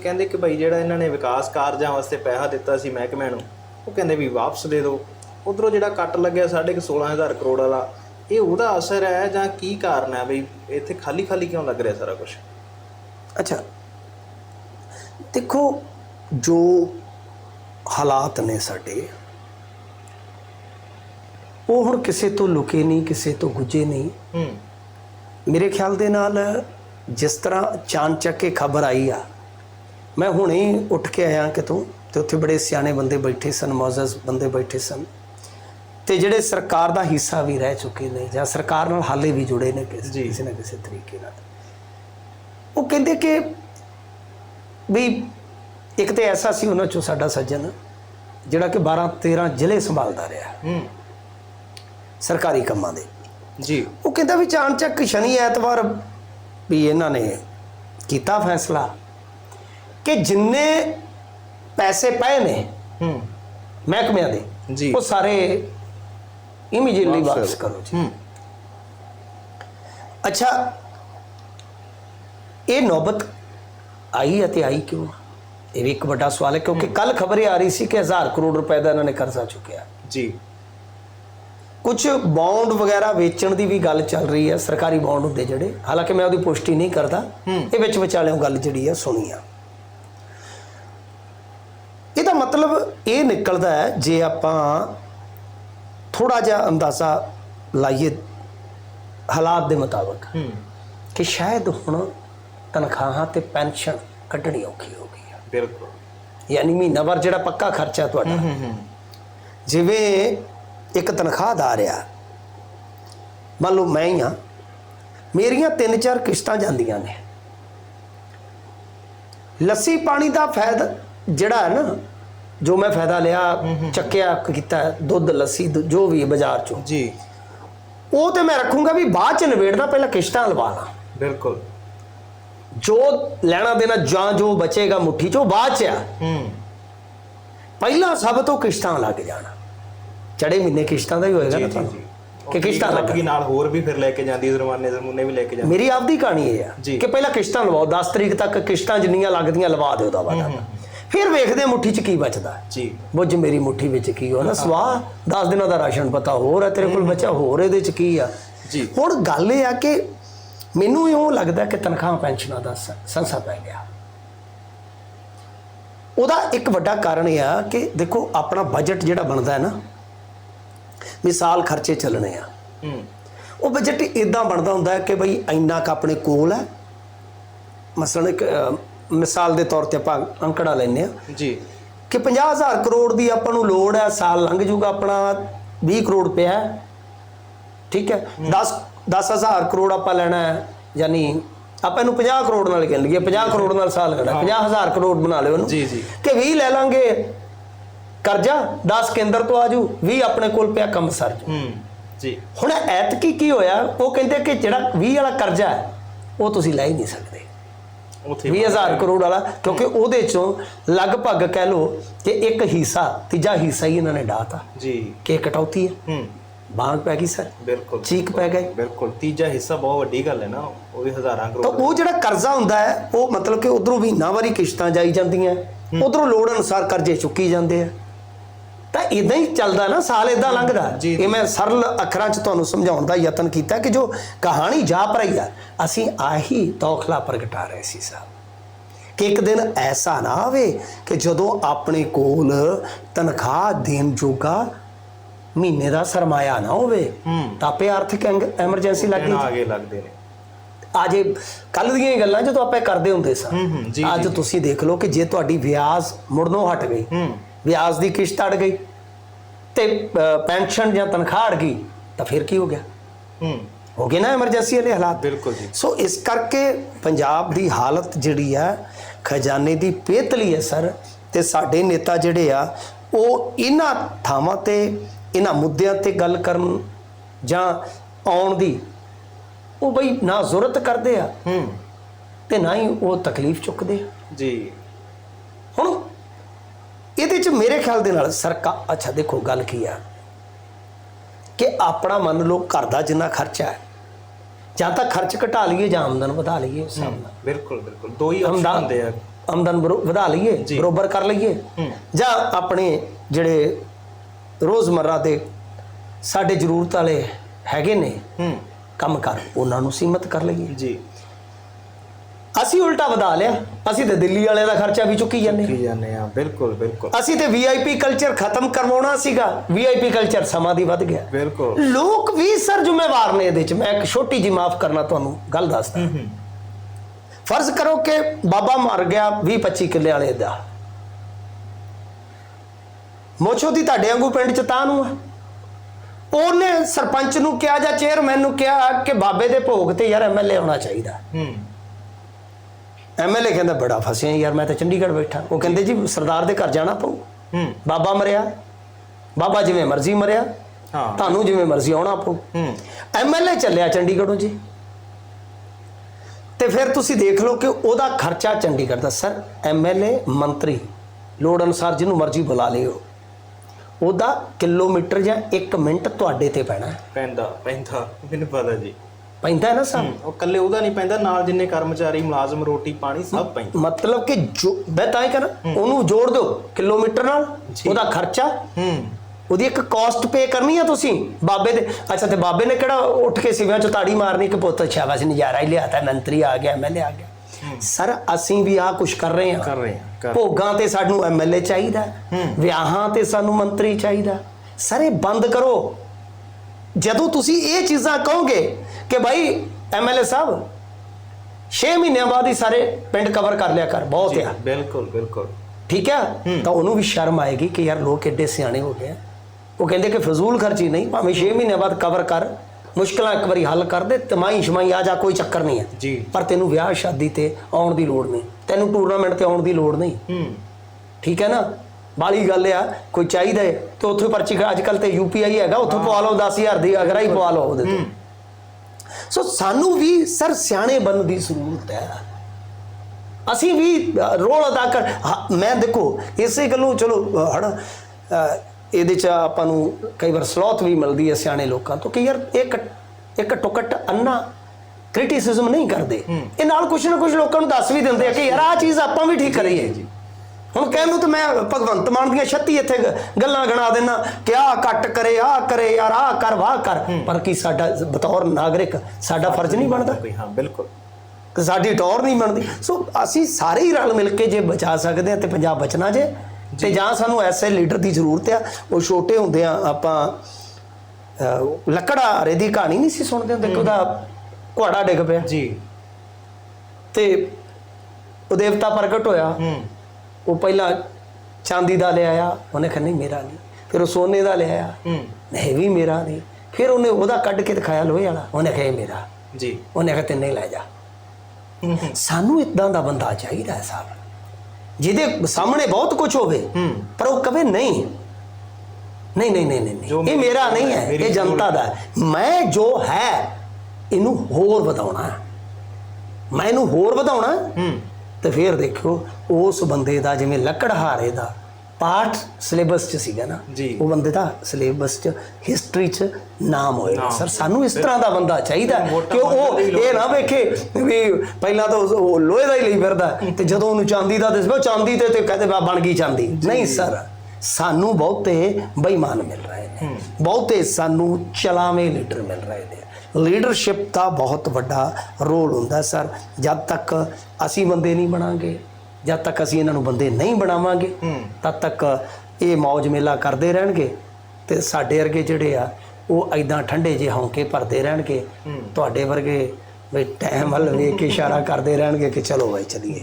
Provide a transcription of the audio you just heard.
ਕਹਿੰਦੇ ਕਿ ਭਾਈ ਜਿਹੜਾ ਇਹਨਾਂ ਨੇ ਵਿਕਾਸ ਕਾਰਜਾਂ ਵਾਸਤੇ ਪੈਸਾ ਦਿੱਤਾ ਸੀ ਮਹਿਕਮੇ ਨੂੰ ਉਹ ਕਹਿੰਦੇ ਵੀ ਵਾਪਸ ਦੇ ਦਿਓ। ਉਧਰੋਂ ਜਿਹੜਾ ਕੱਟ ਲੱਗਿਆ ਸਾਢੇ ਕੁ 16000 ਕਰੋੜ ਵਾਲਾ ਇਹ ਉਹਦਾ ਅਸਰ ਹੈ ਜਾਂ ਕੀ ਕਾਰਨ ਹੈ ਬਈ ਇੱਥੇ ਖਾਲੀ ਖਾਲੀ ਕਿਉਂ ਲੱਗ ਰਿਹਾ ਸਾਰਾ ਕੁਝ ਅੱਛਾ। ਦੇਖੋ ਜੋ ਹਾਲਾਤ ਨੇ ਸਾਡੇ ਉਹ ਹੁਣ ਕਿਸੇ ਤੋਂ ਲੁਕੇ ਨਹੀਂ ਕਿਸੇ ਤੋਂ ਗੁੱਜੇ ਨਹੀਂ। ਹੂੰ। ਮੇਰੇ ਖਿਆਲ ਦੇ ਨਾਲ ਜਿਸ ਤਰ੍ਹਾਂ ਚਾਨਚੱਕ ਕੇ ਖਬਰ ਆਈ ਆ ਮੈਂ ਹੁਣੇ ਹੀ ਉੱਠ ਕੇ ਆਇਆ ਕਿਤੋਂ ਤੇ ਉੱਥੇ ਬੜੇ ਸਿਆਣੇ ਬੰਦੇ ਬੈਠੇ ਸਨ ਮੌਜ਼ਜ਼ ਬੰਦੇ ਬੈਠੇ ਸਨ। ਤੇ ਜਿਹੜੇ ਸਰਕਾਰ ਦਾ ਹਿੱਸਾ ਵੀ ਰਹਿ ਚੁੱਕੇ ਨੇ ਜਾਂ ਸਰਕਾਰ ਨਾਲ ਹਾਲੇ ਵੀ ਜੁੜੇ ਨੇ। ਕਿਸੇ ਨਾ ਕਿਸੇ ਤਰੀਕੇ ਨਾਲ। ਉਹ ਕਹਿੰਦੇ ਕਿ ਵੀ ਇੱਕ ਤੇ ਐਸਾ ਸੀ ਉਹਨਾਂ ਚੋਂ ਸਾਡਾ ਸੱਜਣ ਜਿਹੜਾ ਕਿ 12 13 ਜ਼ਿਲ੍ਹੇ ਸੰਭਾਲਦਾ ਰਿਹਾ। ਹੂੰ। ਸਰਕਾਰੀ ਕੰਮਾਂ ਦੇ। ਜੀ। ਉਹ ਕਹਿੰਦਾ ਵੀ ਚਾਣਚੱਕ ਸ਼ਨੀ ਐਤਵਾਰ ਵੀ ਇਹਨਾਂ ਨੇ ਕੀਤਾ ਫੈਸਲਾ। ਕਿ ਜਿੰਨੇ ਪੈਸੇ ਪਏ ਨੇ ਹੂੰ। ਮਹਿਕਮਿਆਂ ਦੇ ਜੀ। ਉਹ ਸਾਰੇ ਇਮੀਡੀਏਟਲੀ ਵਾਪਸ ਕਰੋ ਜੀ। ਹੂੰ। ਅੱਛਾ ਇਹ ਨੌਬਤ ਆਈ ਅਤੇ ਆਈ ਕਿਉਂ? ਇਹ ਵੀ ਇੱਕ ਵੱਡਾ ਸਵਾਲ ਹੈ ਕਿਉਂਕਿ ਕੱਲ ਖਬਰ ਆ ਰਹੀ ਸੀ ਕਿ 1000 ਕਰੋੜ ਰੁਪਏ ਦਾ ਇਹਨਾਂ ਨੇ ਕਰਜ਼ਾ ਚੁੱਕਿਆ। ਜੀ। ਕੁਝ ਬੌਂਡ ਵਗੈਰਾ ਵੇਚਣ ਦੀ ਵੀ ਗੱਲ ਚੱਲ ਰਹੀ ਹੈ ਸਰਕਾਰੀ ਬੌਂਡ ਹੁੰਦੇ ਜਿਹੜੇ ਹਾਲਾਂਕਿ ਮੈਂ ਉਹਦੀ ਪੁਸ਼ਟੀ ਨਹੀਂ ਕਰਦਾ ਹੂੰ। ਇਹ ਵਿੱਚ ਵਿਚਾਲਿਓਂ ਗੱਲ ਜਿਹੜੀ ਆ ਸੁਣੀ ਆ ਇਹਦਾ ਮਤਲਬ ਇਹ ਨਿਕਲਦਾ ਹੈ ਜੇ ਆਪਾਂ ਥੋੜਾ ਜਿਹਾ ਅੰਦਾਜ਼ਾ ਲਾਈਏ ਹਾਲਾਤ ਦੇ ਮੁਤਾਬਕ ਕਿ ਸ਼ਾਇਦ ਹੁਣ ਤਨਖਾਹਾਂ ਤੇ ਪੈਨਸ਼ਨ ਕੱਢਣੀ ਔਖੀ ਹੋ ਗਈ ਹੈ ਬਿਲਕੁਲ। ਯਾਨੀ ਮਹੀਨਾਵਾਰ ਜਿਹੜਾ ਪੱਕਾ ਖਰਚਾ ਤੁਹਾਡਾ। ਜਿਵੇਂ ਇੱਕ ਤਨਖਾਹਦਾਰ ਆ ਮੰਨ ਲਓ ਮੈਂ ਹੀ ਆ ਮੇਰੀਆਂ ਤਿੰਨ ਚਾਰ ਕਿਸ਼ਤਾਂ ਜਾਂਦੀਆਂ ਨੇ। ਲੱਸੀ ਪਾਣੀ ਦਾ ਫਾਇਦਾ ਜਿਹੜਾ ਹੈ ਨਾ ਜੋ ਮੈਂ ਫਾਇਦਾ ਲਿਆ ਚੱਕਿਆ ਕੀਤਾ ਦੁੱਧ ਲੱਸੀ ਜੋ ਵੀ ਬਾਜ਼ਾਰ ਚੋਂ। ਜੀ। ਉਹ ਤੇ ਮੈਂ ਰੱਖੂੰਗਾ ਵੀ ਬਾਅਦ ਚ ਨਿਬੇੜਦਾ ਪਹਿਲਾਂ ਕਿਸ਼ਤਾਂ ਲਵਾ ਲਾਂ ਬਿਲਕੁਲ। ਜੋ ਲੈਣਾ ਦੇਣਾ ਜਾਂ ਜੋ ਬਚੇਗਾ ਮੁੱਠੀ ਚੋਂ ਬਾਅਦ ਚ ਆ। ਹੂੰ। ਪਹਿਲਾਂ ਸਭ ਤੋਂ ਕਿਸ਼ਤਾਂ ਲੱਗ ਜਾਣਾ। ਚੜੇ ਮਹੀਨੇ ਕਿਸ਼ਤਾਂ ਦਾ ਹੀ ਹੋਏਗਾ ਨਾ ਜੀ ਤੁਹਾਨੂੰ। ਜੀ। ਕਿ ਕਿਸ਼ਤਾਂ ਲੱਗ ਨਾਲ ਹੋਰ ਵੀ ਫਿਰ ਲੈ ਕੇ ਜਾਂਦੀ ਜ਼ਰਮਾਨੇ ਜ਼ਰਮੂਨੇ ਵੀ ਲੈ ਕੇ ਜਾਂਦੀ। ਮੇਰੀ ਆਪਦੀ ਕਹਾਣੀ ਇਹ ਆ। ਕਿ ਪਹਿਲਾਂ ਕਿਸ਼ਤਾਂ ਲਵਾਓ 10 ਤਰੀਕ ਤੱਕ ਕਿਸ਼ਤਾਂ ਜਿੰਨੀਆਂ ਲੱਗਦੀਆਂ ਲਵਾ ਦਿਓ ਦਾ ਵਾਦਾ ਫਿਰ ਵੇਖਦੇ ਮੁੱਠੀ 'ਚ ਕੀ ਬਚਦਾ। ਜੀ। ਬੁੱਝ ਮੇਰੀ ਮੁੱਠੀ ਵਿੱਚ ਕੀ ਹੋ ਨਾ ਸਵਾਹ। 10 ਦਿਨਾਂ ਦਾ ਰਾਸ਼ਨ ਪਤਾ ਹੋਰ ਹੈ ਤੇਰੇ ਕੋਲ ਬੱਚਾ ਹੋਰ ਇਹਦੇ 'ਚ ਕੀ ਆ? ਜੀ। ਹੁਣ ਗੱਲ ਇਹ ਆ ਕਿ ਮੈਨੂੰ ਇਉਂ ਲੱਗਦਾ ਕਿ ਤਨਖਾਹ ਪੈਨਸ਼ਨਾਂ ਦਾ ਸੰਸਾ ਪੈ ਗਿਆ। ਉਹਦਾ ਇੱਕ ਵੱਡਾ ਕਾਰਨ ਇਹ ਆ ਕਿ ਦੇਖੋ ਆਪਣਾ ਬਜਟ ਜਿਹੜਾ ਬਣਦਾ ਹੈ ਨਾ ਮਿਸਾਲ ਖਰਚੇ ਚੱਲਣੇ ਆ। ਉਹ ਬਜਟ ਇਦਾਂ ਬਣਦਾ ਹੁੰਦਾ ਹੈ ਕਿ ਬਈ ਇੰਨਾ ਕ ਆਪਣੇ ਕੋਲ ਹੈ। ਮਸਲਨ ਇੱਕ ਮਿਸਾਲ ਦੇ ਤੌਰ ਤੇ ਆਪਾਂ ਅੰਕੜਾ ਲੈਨੇ ਆ ਜੀ। ਕਿ 50000 ਕਰੋੜ ਦੀ ਆਪਾਂ ਨੂੰ ਲੋੜ ਹੈ ਸਾਲ ਲੰਘ ਜਾਊਗਾ ਆਪਣਾ 20 ਕਰੋੜ ਪਿਆ ਹੈ। ਠੀਕ ਹੈ? 10 10000 ਕਰੋੜ ਆਪਾਂ ਲੈਣਾ ਹੈ ਯਾਨੀ ਆਪਾਂ ਇਹਨੂੰ 50 ਕਰੋੜ ਨਾਲ ਗਿਣ ਲਈਏ 50 ਕਰੋੜ ਨਾਲ ਸਾਲ ਲੈਣਾ 50000 ਕਰੋੜ ਬਣਾ ਲਿਓ ਇਹਨੂੰ। ਜੀ, ਜੀ। ਕਿ 20 ਲੈ ਲਾਂਗੇ ਕਰਜ਼ਾ 10 ਕੇਂਦਰ ਤੋਂ ਆਜੂ 20 ਆਪਣੇ ਕੋਲ ਪਿਆ ਕੰਮ ਸਰ ਜੂ। ਹੂੰ ਜੀ। ਹੁਣ ਐਤਕੀ ਕੀ ਹੋਇਆ ਉਹ ਕਹਿੰਦੇ ਕਿ ਜਿਹੜਾ 20 ਵਾਲਾ ਕਰਜ਼ਾ ਹੈ ਉਹ ਤੁਸੀਂ ਲੈ ਹੀ ਨਹੀਂ ਸਕਦੇ। 20000 ਕਰੋੜ ਵਾਲਾ ਕਿਉਂਕਿ ਉਹਦੇ ਚੋਂ ਲਗਭਗ ਕਹਿ ਲੋ ਕਿ ਇੱਕ ਹਿੱਸਾ ਤੀਜਾ ਹਿੱਸਾ ਹੀ ਇਹਨਾਂ ਨੇ ਡਾਤਾ ਜੀ। ਕਿ ਕਟੌਤੀ ਹੈ। ਹੂੰ। ਬਾਂਗ ਪੈ ਗਈ ਸਰ। ਬਿਲਕੁਲ ਚੀਕ ਪੈ ਗਈ ਬਿਲਕੁਲ। ਤੀਜਾ ਹਿੱਸਾ ਬਹੁਤ ਵੱਡੀ ਗੱਲ ਹੈ ਨਾ ਉਹ ਵੀ ਹਜ਼ਾਰਾਂ ਤਾਂ ਕਰੋੜ ਉਹ ਜਿਹੜਾ ਕਰਜ਼ਾ ਹੁੰਦਾ ਹੈ ਉਹ ਮਤਲਬ ਕਿ ਉਧਰੋਂ ਵੀ ਨਾ ਵਾਰੀ ਕਿਸ਼ਤਾਂ ਜਾਈ ਜਾਂਦੀਆਂ। ਉਧਰੋਂ ਲੋੜ ਅਨੁਸਾਰ ਕਰਜ਼ੇ ਚੁੱਕੀ ਜਾਂਦੇ ਆ। ਤਾਂ ਇਦਾਂ ਹੀ ਚੱਲਦਾ ਨਾ ਸਾਲ ਇਦਾਂ ਲੰਘਦਾ। ਇਹ ਮੈਂ ਸਰਲ ਅੱਖਰਾਂ 'ਚ ਤੁਹਾਨੂੰ ਸਮਝਾਉਣ ਦਾ ਯਤਨ ਕੀਤਾ ਕਿ ਜੋ ਕਹਾਣੀ ਜਾਪ ਰਹੀ ਆ ਅਸੀਂ ਆਹੀ ਤੌਖਲਾ ਪ੍ਰਗਟਾ ਰਹੇ ਸੀ ਸਾਹਿਬ ਕਿ ਇੱਕ ਦਿਨ ਐਸਾ ਨਾ ਆਵੇ ਕਿ ਜਦੋਂ ਆਪਣੇ ਕੋਲ ਤਨਖਾਹ ਦੇਣ ਜੋਗਾ ਮਹੀਨੇ ਦਾ ਸਰਮਾਇਆ ਨਾ ਹੋਵੇ। ਤਾਂ ਆਪੇ ਆਰਥਿਕ ਐਮਰਜੈਂਸੀ ਲੱਗ ਆਗੇ ਲੱਗਦੇ ਨੇ। ਅਜੇ ਕੱਲ ਦੀਆਂ ਗੱਲਾਂ ਜਦੋਂ ਆਪਾਂ ਕਰਦੇ ਹੁੰਦੇ ਸਾਂ ਅੱਜ। ਤੁਸੀਂ ਦੇਖ ਲਓ ਕਿ ਜੇ ਤੁਹਾਡੀ ਵਿਆਜ ਮੁੜਨੋਂ ਹਟ ਗਈ ਵਿਆਜ ਦੀ ਕਿਸ਼ਤ ਅੜ ਗਈ ਤੇ ਪੈਨਸ਼ਨ ਜਾਂ ਤਨਖਾਹ ਅੜ ਗਈ ਤਾਂ ਫਿਰ ਕੀ ਹੋ ਗਿਆ? ਹੂੰ। ਹੋ ਗਏ ਨਾ ਐਮਰਜੈਂਸੀ ਵਾਲੇ ਹਾਲਾਤ? ਬਿਲਕੁਲ ਜੀ। ਸੋ ਇਸ ਕਰਕੇ ਪੰਜਾਬ ਦੀ ਹਾਲਤ ਜਿਹੜੀ ਆ ਖਜ਼ਾਨੇ ਦੀ ਪੇਤਲੀ ਹੈ ਸਰ। ਤੇ ਸਾਡੇ ਨੇਤਾ ਜਿਹੜੇ ਆ ਉਹ ਇਹਨਾਂ ਥਾਵਾਂ ਤੇ ਇਹਨਾਂ ਮੁੱਦਿਆਂ ਤੇ ਗੱਲ ਕਰਨ ਜਾਂ ਆਉਣ ਦੀ ਉਹ ਬਈ ਨਾ ਜ਼ਰੂਰਤ ਕਰਦੇ ਆ ਹੂੰ। ਤੇ ਨਾ ਹੀ ਉਹ ਤਕਲੀਫ ਚੁੱਕਦੇ ਆ। ਜੀ। ਇਹਦੇ ਚ ਮੇਰੇ ਖਿਆਲ ਦੇ ਨਾਲ ਸਰਕਾਰ ਅੱਛਾ ਦੇਖੋ ਗੱਲ ਕੀ ਆ? ਕਿ ਆਪਣਾ ਮੰਨ ਲਓ ਘਰ ਦਾ ਜਿੰਨਾ ਖਰਚਾ ਹੈ ਜਾਂ ਤਾਂ ਖਰਚ ਘਟਾ ਲਈਏ ਜਾਂ ਆਮਦਨ ਵਧਾ ਲਈਏ ਉਸ ਹਿਸਾਬ ਨਾਲ। ਬਿਲਕੁਲ ਬਿਲਕੁਲ। ਦੋ ਹੀ ਆਪਸ਼ਨ ਹੁੰਦੇ ਆ। ਆਮਦਨ ਵਧਾ ਲਈਏ। ਬਰੋਬਰ ਕਰ ਲਈਏ। ਜਾਂ ਆਪਣੇ ਜਿਹੜੇ ਰੋਜ਼ਮਰਰਾ ਦੇ ਸਾਡੇ ਜ਼ਰੂਰਤ ਵਾਲੇ ਹੈਗੇ ਨੇ ਕੰਮ ਕਰ ਉਹਨਾਂ ਨੂੰ ਸੀਮਤ ਕਰ ਲਈਏ। ਜੀ। ਅਸੀਂ ਉਲਟਾ ਵਧਾ ਲਿਆ। ਅਸੀਂ ਤੇ ਦਿੱਲੀ ਵਾਲੇ ਦਾ ਖਰਚਾ ਵੀ ਚੁੱਕੀ ਜਾਂਦੇ। ਕੀ ਜਾਂਦੇ ਆ ਬਿਲਕੁਲ ਬਿਲਕੁਲ। ਅਸੀਂ ਤੇ ਵੀਆਈਪੀ ਕਲਚਰ ਖਤਮ ਕਰਵਾਉਣਾ ਸੀਗਾ। ਵੀਆਈਪੀ ਕਲਚਰ ਸਮਾਂ ਦੀ ਵੱਧ ਗਿਆ। ਬਿਲਕੁਲ। ਲੋਕ ਵੀ ਸਰ ਜ਼ਿੰਮੇਵਾਰ ਨੇ ਇਹਦੇ ਚ। ਮੈਂ ਇੱਕ ਛੋਟੀ ਜੀ ਮਾਫ ਕਰਨਾ ਤੁਹਾਨੂੰ ਗੱਲ ਦੱਸਦਾ। ਹੂੰ ਫਰਜ਼ ਕਰੋ ਕਿ ਬਾਬਾ ਮਰ ਗਿਆ 20 25 ਕਿੱਲੇ ਵਾਲੇ ਦਾ। ਮੋਛੋ ਦੀ ਤੁਹਾਡੇ ਵਾਂਗੂ ਪਿੰਡ ਚ ਤਾਂ ਨੂੰ ਆ। ਉਹਨੇ ਸਰਪੰਚ ਨੂੰ ਕਿਹਾ ਜਾਂ ਚੇਅਰਮੈਨ ਨੂੰ ਕਿਹਾ ਕਿ ਬਾਬੇ ਦੇ ਭੋਗ ਤੇ ਯਾਰ ਐਮਐਲਏ ਆਉਣਾ ਚਾਹੀਦਾ। ਹੂੰ। ਐਮਐਲਏ ਕਹਿੰਦਾ ਬੜਾ ਫਸਿਆ ਯਾਰ ਮੈਂ ਤਾਂ ਚੰਡੀਗੜ੍ਹ ਬੈਠਾ। ਉਹ ਕਹਿੰਦੇ ਜੀ ਸਰਦਾਰ ਦੇ ਘਰ ਜਾਣਾ ਪਊ। ਹੂੰ। ਬਾਬਾ ਮਰਿਆ। ਬਾਬਾ ਜਿਵੇਂ ਮਰਜ਼ੀ ਮਰਿਆ। ਹਾਂ। ਤੁਹਾਨੂੰ ਜਿਵੇਂ ਮਰਜ਼ੀ ਆਉਣਾ ਪਊ। ਹੂੰ। ਐਮਐਲਏ ਚੱਲਿਆ ਚੰਡੀਗੜ੍ਹੋਂ ਜੀ। ਤੇ ਫਿਰ ਤੁਸੀਂ ਦੇਖ ਲਓ ਕਿ ਉਹਦਾ ਖਰਚਾ ਚੰਡੀਗੜ੍ਹ ਦਾ। ਸਰ ਐਮਐਲਏ ਮੰਤਰੀ ਲੋੜ ਅਨੁਸਾਰ ਜਿਹਨੂੰ ਮਰਜ਼ੀ ਬੁਲਾ ਲਿਓ। ਉਹਦਾ ਕਿਲੋਮੀਟਰ ਜਾਂ 1 ਮਿੰਟ ਤੁਹਾਡੇ ਤੇ ਪੈਣਾ। ਪੈਂਦਾ ਪੈਂਦਾ। ਮੈਨੂੰ ਪਤਾ ਜੀ। ਪੈਂਦਾ ਹੈ ਨਾ ਸਰ? ਉਹ ਕੱਲੇ ਉਹਦਾ ਨਹੀਂ ਪੈਂਦਾ ਨਾਲ ਜਿੰਨੇ ਕਰਮਚਾਰੀ ਮੁਲਾਜ਼ਮ ਰੋਟੀ ਪਾਣੀ ਸਭ ਪੈਂਦਾ। ਮਤਲਬ ਕਿ ਜੋ ਮੈਂ ਤਾਂ ਇਹ ਕਰਾਂ ਉਹਨੂੰ ਜੋੜ ਦਿਓ ਕਿਲੋਮੀਟਰ ਨਾਲ ਉਹਦਾ ਖਰਚਾ। ਹੂੰ। ਉਹਦੀ ਇੱਕ ਕਾਸਟ ਪੇ ਕਰਨੀ ਆ ਤੁਸੀਂ ਬਾਬੇ ਦੇ ਅੱਛਾ ਤੇ ਬਾਬੇ ਨੇ ਕਿਹੜਾ ਉੱਠ ਕੇ ਸਿਵਿਆਂ ਚ ਤਾੜੀ ਮਾਰਨੀ ਕਿ ਪੁੱਤ ਸ਼ਾਬਾਸ਼ ਨਜ਼ਾਰਾ ਹੀ ਲਿਆਤਾ ਮੰਤਰੀ ਆ ਗਿਆ ਐਮਐਲਏ ਆ ਗਿਆ। ਸਰ ਅਸੀਂ ਵੀ ਆ ਕੁਝ ਕਰ ਰਹੇ ਹਾਂ। ਕਰ ਰਹੇ ਕਰ ਭੋਗਾਂ ਤੇ ਸਾਨੂੰ ਐਮਐਲਏ ਚਾਹੀਦਾ ਵਿਆਹਾਂ ਤੇ ਸਾਨੂੰ ਮੰਤਰੀ ਚਾਹੀਦਾ। ਸਰ ਇਹ ਬੰਦ ਕਰੋ। ਜਦੋਂ ਤੁਸੀਂ ਇਹ ਚੀਜ਼ਾਂ ਕਹੋਗੇ ਕਿ ਭਾਈ ਐਮਐਲਏ ਸਾਹਿਬ 6 ਮਹੀਨਿਆਂ ਬਾਅਦ ਹੀ ਸਾਰੇ ਪਿੰਡ ਕਵਰ ਕਰ ਲਿਆ ਕਰ ਬਹੁਤ ਆ। ਬਿਲਕੁਲ ਬਿਲਕੁਲ। ਠੀਕ ਹੈ। ਤਾਂ ਉਹਨੂੰ ਵੀ ਸ਼ਰਮ ਆਏਗੀ ਕਿ ਯਾਰ ਲੋਕ ਐਡੇ ਸਿਆਣੇ ਹੋ ਗਏ ਆ। ਉਹ ਕਹਿੰਦੇ ਕਿ ਫਜ਼ੂਲ ਖਰਚੀ ਨਹੀਂ ਭਾਵੇਂ 6 ਮਹੀਨਿਆਂ ਬਾਅਦ ਕਵਰ ਕਰ ਮੁਸ਼ਕਲਾਂ ਇੱਕ ਵਾਰੀ ਹੱਲ ਕਰ ਦੇ ਤਮਾਈ ਸ਼ਮਾਈ ਆ ਜਾ ਕੋਈ ਚੱਕਰ ਨਹੀਂ ਹੈ ਜੀ। ਪਰ ਤੈਨੂੰ ਵਿਆਹ ਸ਼ਾਦੀ ਤੇ ਆਉਣ ਦੀ ਲੋੜ ਨਹੀਂ ਤੈਨੂੰ ਟੂਰਨਾਮੈਂਟ ਤੇ ਆਉਣ ਦੀ ਲੋੜ ਨਹੀਂ। ਹੂੰ। ਠੀਕ ਹੈ ਨਾ? ਬਾਲੀ ਗੱਲ ਆ ਕੋਈ ਚਾਹੀਦਾ ਹੈ ਤੇ ਉੱਥੇ ਪਰਚੀ ਅੱਜ ਕੱਲ ਤੇ ਯੂਪੀਆਈ ਹੈਗਾ ਉੱਥੋਂ ਪਵਾ ਲਓ 10000 ਦੀ ਅਗਰ ਹੀ ਪਵਾ ਲਓ ਉਹਦੇ ਤੋਂ। ਸੋ ਸਾਨੂੰ ਵੀ ਸਰ ਸਿਆਣੇ ਬਣਨ ਦੀ ਜ਼ਰੂਰਤ ਹੈ। ਅਸੀਂ ਵੀ ਰੋਲ ਅਦਾ ਕਰ ਮੈਂ ਦੇਖੋ ਇਸੇ ਗੱਲੋਂ ਚਲੋ ਅ, ਇਹਦੇ ਚ ਆਪਾਂ ਨੂੰ ਕਈ ਵਾਰ ਸਲੋਤ ਵੀ ਮਿਲਦੀ ਹੈ ਸਿਆਣੇ ਲੋਕਾਂ ਤੋਂ ਕਿ ਯਾਰ ਇੱਕ ਇੱਕ ਟੁਕਟ ਅੰਨਾ ਕ੍ਰਿਟਿਸਿਜ਼ਮ ਨਹੀਂ ਕਰਦੇ। ਇਹ ਨਾਲ ਕੁਝ ਨਾ ਕੁਝ ਲੋਕਾਂ ਨੂੰ ਦੱਸ ਵੀ ਦਿੰਦੇ ਆ ਕਿ ਯਾਰ ਆਹ ਚੀਜ਼ ਆਪਾਂ ਵੀ ਠੀਕ ਕਰੀਏ। ਹੁਣ ਕਹਿਣ ਨੂੰ ਤਾਂ ਮੈਂ ਭਗਵੰਤ ਮਾਨ ਦੀਆਂ 36 ਇੱਥੇ ਗੱਲਾਂ ਗਣਾ ਦੇਣਾ ਕਿ ਆਹ ਕੱਟ ਕਰੇ ਆਹ ਕਰੇ ਯਾਰ ਆਹ ਕਰ ਵਾਹ ਕਰ। ਪਰ ਕੀ ਸਾਡਾ ਬਤੌਰ ਨਾਗਰਿਕ ਸਾਡਾ ਫਰਜ਼ ਨਹੀਂ ਬਣਦਾ? ਹਾਂ ਬਿਲਕੁਲ। ਕਿ ਸਾਡੀ ਟੌਰ ਨਹੀਂ ਬਣਦੀ। ਸੋ ਅਸੀਂ ਸਾਰੇ ਹੀ ਰਲ ਮਿਲ ਕੇ ਜੇ ਬਚਾ ਸਕਦੇ ਆ ਤੇ ਪੰਜਾਬ ਬਚਣਾ ਜੇ ਤੇ ਜਾਂ। ਸਾਨੂੰ ਐਸੇ ਲੀਡਰ ਦੀ ਜ਼ਰੂਰਤ ਆ। ਉਹ ਛੋਟੇ ਹੁੰਦੇ ਆ ਆਪਾਂ ਲੱਕੜਾ ਰੇ ਦੀ ਕਹਾਣੀ ਨਹੀਂ ਸੀ ਸੁਣਦੇ ਹੁੰਦੇ? ਕਿ ਉਹਦਾ ਘੋੜਾ ਡਿੱਗ ਪਿਆ। ਜੀ। ਤੇ ਉਹ ਦੇਵਤਾ ਪ੍ਰਗਟ ਹੋਇਆ। ਹੂੰ। ਉਹ ਪਹਿਲਾਂ ਚਾਂਦੀ ਦਾ ਲਿਆਇਆ ਉਹਨੇ ਕਿਹਾ ਨਹੀਂ ਮੇਰਾ ਨਹੀਂ। ਫਿਰ ਉਹ ਸੋਨੇ ਦਾ ਲਿਆਇਆ ਹੂੰ। ਨਹੀਂ ਵੀ ਮੇਰਾ ਨਹੀਂ। ਫਿਰ ਉਹਨੇ ਉਹਦਾ ਕੱਢ ਕੇ ਦਿਖਾਇਆ ਲੋਹੇ ਵਾਲਾ। ਉਹਨੇ ਕਿਹਾ ਇਹ ਮੇਰਾ। ਜੀ। ਉਹਨੇ ਕਿਹਾ ਤਿੰਨੇ ਲੈ ਜਾ। ਸਾਨੂੰ ਇਦਾਂ ਦਾ ਬੰਦਾ ਚਾਹੀਦਾ ਹੈ ਸਾਹਿਬ। ਜਿਹਦੇ ਸਾਹਮਣੇ ਬਹੁਤ ਕੁਝ ਹੋਵੇ ਪਰ ਉਹ ਕਵੇ ਨਹੀਂ। ਨਹੀਂ ਨਹੀਂ ਨਹੀਂ ਨਹੀਂ। ਇਹ ਮੇਰੀ ਨਹੀਂ ਹੈ। ਇਹ ਜਨਤਾ ਦਾ। ਮੈਂ ਜੋ ਹੈ ਇਹਨੂੰ ਹੋਰ ਵਧਾਉਣਾ ਹੈ। ਮੈਂ ਇਹਨੂੰ ਹੋਰ ਵਧਾਉਣਾ ਤੇ ਫਿਰ ਦੇਖਿਓ ਉਸ ਬੰਦੇ ਦਾ ਜਿਵੇਂ ਲੱਕੜਹਾਰੇ ਦਾ ਪਾਠ ਸਿਲੇਬਸ ਚ ਸੀਗਾ ਨਾ। ਉਹ ਬੰਦੇ ਦਾ ਸਿਲੇਬਸ ਚ ਹਿਸਟਰੀ ਚ ਨਾਮ ਹੋਏਗਾ। ਨਾਮ। ਸਰ ਸਾਨੂੰ ਇਸ ਤਰ੍ਹਾਂ ਦਾ ਬੰਦਾ ਚਾਹੀਦਾ ਕਿ ਉਹ ਇਹ ਨਾ ਵੇਖੇ ਵੀ ਪਹਿਲਾਂ ਤਾਂ ਉਹ ਲੋਹੇ ਦਾ ਹੀ ਲਈ ਫਿਰਦਾ ਤੇ ਜਦੋਂ ਉਹਨੂੰ ਚਾਂਦੀ ਦਾ ਉਹ ਚਾਂਦੀ ਤੇ ਤੇ ਕਹਦੇ ਬਾ ਬਣ ਗਈ ਚਾਂਦੀ। ਨਹੀਂ ਸਰ ਸਾਨੂੰ ਬਹੁਤੇ ਬੇਈਮਾਨ ਮਿਲ ਰਹੇ ਨੇ। ਬਹੁਤੇ ਸਾਨੂੰ ਚਲਾਵੇਂ ਲੀਡਰ ਮਿਲ ਰਹੇ ਨੇ। ਲੀਡਰਸ਼ਿਪ ਦਾ ਬਹੁਤ ਵੱਡਾ ਰੋਲ ਹੁੰਦਾ ਸਰ ਜਦ ਤੱਕ ਅਸੀਂ ਬੰਦੇ ਨਹੀਂ ਬਣਾਂਗੇ ਜਦ ਤੱਕ ਅਸੀਂ ਇਹਨਾਂ ਨੂੰ ਬੰਦੇ ਨਹੀਂ ਬਣਾਵਾਂਗੇ। ਤਦ ਤੱਕ ਇਹ ਮौज ਮੇਲਾ ਕਰਦੇ ਰਹਿਣਗੇ ਤੇ ਸਾਡੇ ਵਰਗੇ ਜਿਹੜੇ ਆ ਉਹ ਐਦਾਂ ਠੰਡੇ ਜਿਹੇ ਹੌਂਕੇ ਭਰਦੇ ਰਹਿਣਗੇ। ਤੁਹਾਡੇ ਵਰਗੇ ਵੀ ਟਾਈਮ ਵੱਲ ਵੇਖ ਕੇ ਇਸ਼ਾਰਾ ਕਰਦੇ ਰਹਿਣਗੇ ਕਿ ਚਲੋ ਬਾਈ ਚਲੀਏ।